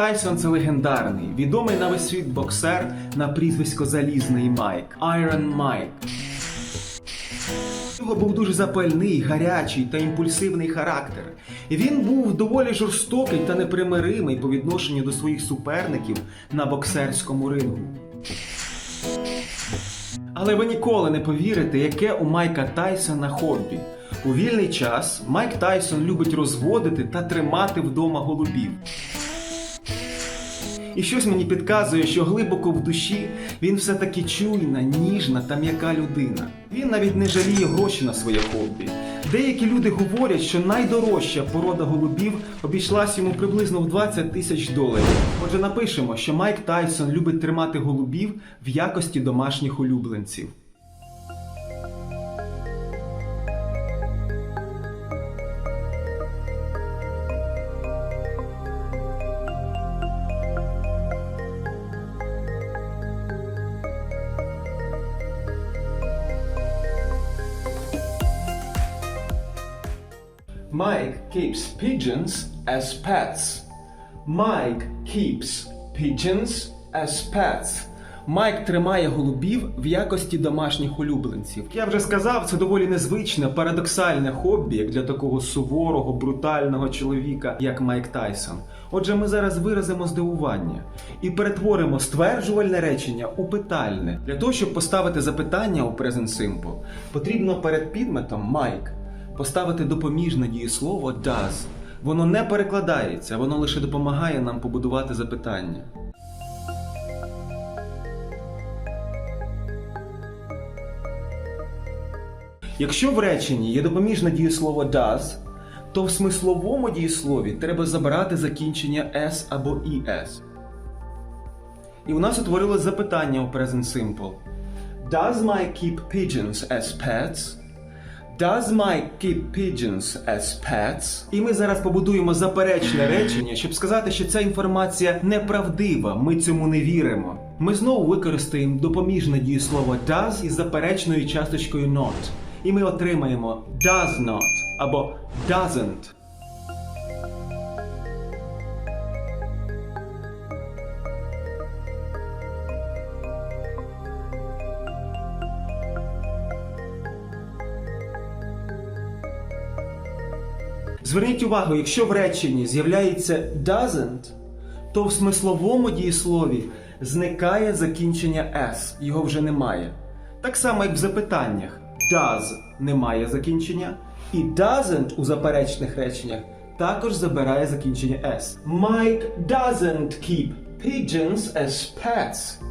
Тайсон це легендарний, відомий на весь світ боксер на прізвисько Залізний Майк Iron Майк. У нього був дуже запальний, гарячий та імпульсивний характер. Він був доволі жорстокий та непримиримий по відношенню до своїх суперників на боксерському рингу. Але ви ніколи не повірите, яке у Майка Тайсона хобі. У вільний час Майк Тайсон любить розводити та тримати вдома голубів. І щось мені підказує, що глибоко в душі він все-таки чуйна, ніжна та м'яка людина. Він навіть не жаліє гроші на своє хобі. Деякі люди говорять, що найдорожча порода голубів обійшлась йому приблизно в 20 тисяч доларів. Отже, напишемо, що Майк Тайсон любить тримати голубів в якості домашніх улюбленців. Mike keeps pigeons as pets. Mike keeps pigeons as pets. Майк тримає голубів в якості домашніх улюбленців. Я вже сказав, це доволі незвичне, парадоксальне хобі, як для такого суворого, брутального чоловіка, як Майк Тайсон. Отже, ми зараз виразимо здивування і перетворимо стверджувальне речення у питальне. Для того, щоб поставити запитання у Present Simple, потрібно перед підметом Майк поставити допоміжне дієслово does. Воно не перекладається, воно лише допомагає нам побудувати запитання. Якщо в реченні є допоміжне дієслово does, то в смисловому дієслові треба забирати закінчення s або es. І у нас утворилось запитання у Present Simple. Does Mike keep pigeons as pets? Does Mike keep pigeons as pets? І ми зараз побудуємо заперечне речення, щоб сказати, що ця інформація неправдива, ми цьому не віримо. Ми знову використаємо допоміжне дієслово does із заперечною часточкою not. І ми отримаємо does not або doesn't. Зверніть увагу, якщо в реченні з'являється doesn't, то в смисловому дієслові зникає закінчення s, його вже немає. Так само, як в запитаннях does немає закінчення, і doesn't у заперечних реченнях також забирає закінчення s. Mike doesn't keep pigeons as pets.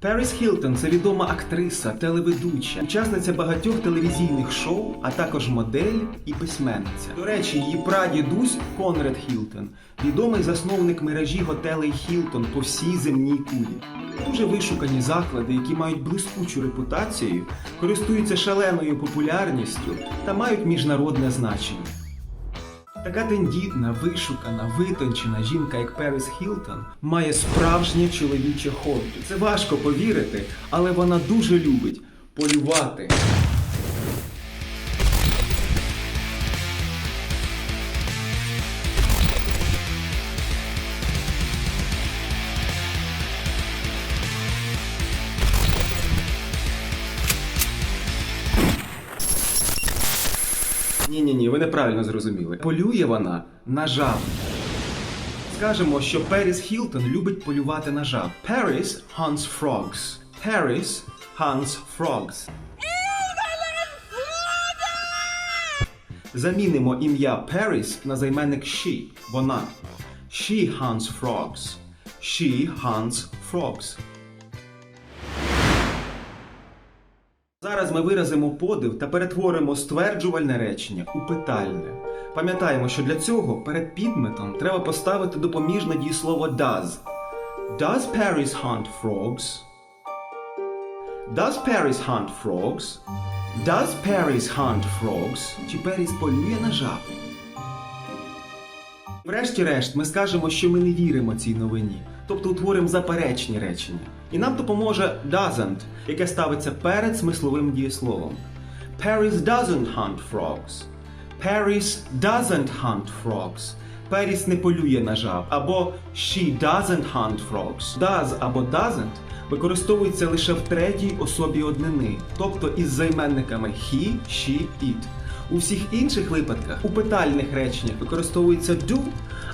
Періс Хілтон це відома актриса, телеведуча, учасниця багатьох телевізійних шоу, а також модель і письменниця. До речі, її прадідусь Конрад Хілтон, відомий засновник мережі готелей Хілтон по всій земній кулі. Дуже вишукані заклади, які мають блискучу репутацію, користуються шаленою популярністю та мають міжнародне значення. Така тендітна, вишукана, витончена жінка, як Періс Хілтон, має справжнє чоловіче хобі. Це важко повірити, але вона дуже любить полювати. Ні, ні, ні, ви неправильно зрозуміли. Полює вона на жаб. Скажемо, що Періс Хілтон любить полювати на жаб. Paris hunts frogs. Paris hunts frogs. Замінимо ім'я Paris на займенник she. Вона. She hunts frogs. She hunts frogs. Зараз ми виразимо подив та перетворимо стверджувальне речення у питальне. Пам'ятаємо, що для цього перед підметом треба поставити допоміжне дієслово does. Does Paris hunt frogs? Does Paris hunt frogs? Does Paris hunt frogs? Чи Періс полює на жаб? Врешті-решт, ми скажемо, що ми не віримо цій новині, тобто утворимо заперечні речення. І нам допоможе doesn't, яке ставиться перед смисловим дієсловом. Paris doesn't hunt frogs. Paris doesn't hunt frogs. Періс не полює на жаб. Або she doesn't hunt frogs. Does або doesn't використовується лише в третій особі однини, тобто із займенниками he, she, it. У всіх інших випадках у питальних реченнях використовується do,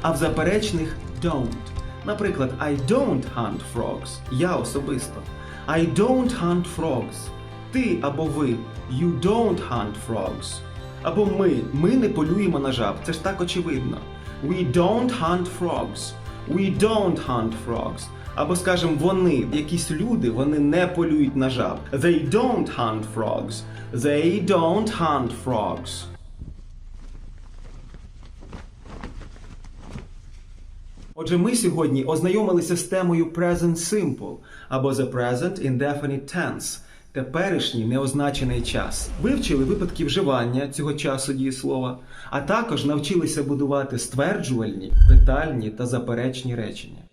а в заперечних don't. Наприклад, I don't hunt frogs. Я особисто. I don't hunt frogs. Ти або ви. You don't hunt frogs. Або ми. Ми не полюємо на жаб. Це ж так очевидно. We don't hunt frogs. We don't hunt frogs. Або скажемо, вони, якісь люди, вони не полюють на жаб. They don't hunt frogs. They don't hunt frogs. Отже, ми сьогодні ознайомилися з темою Present Simple або The Present Indefinite Tense – теперішній неозначений час. Вивчили випадки вживання цього часу дієслова, а також навчилися будувати стверджувальні, питальні та заперечні речення.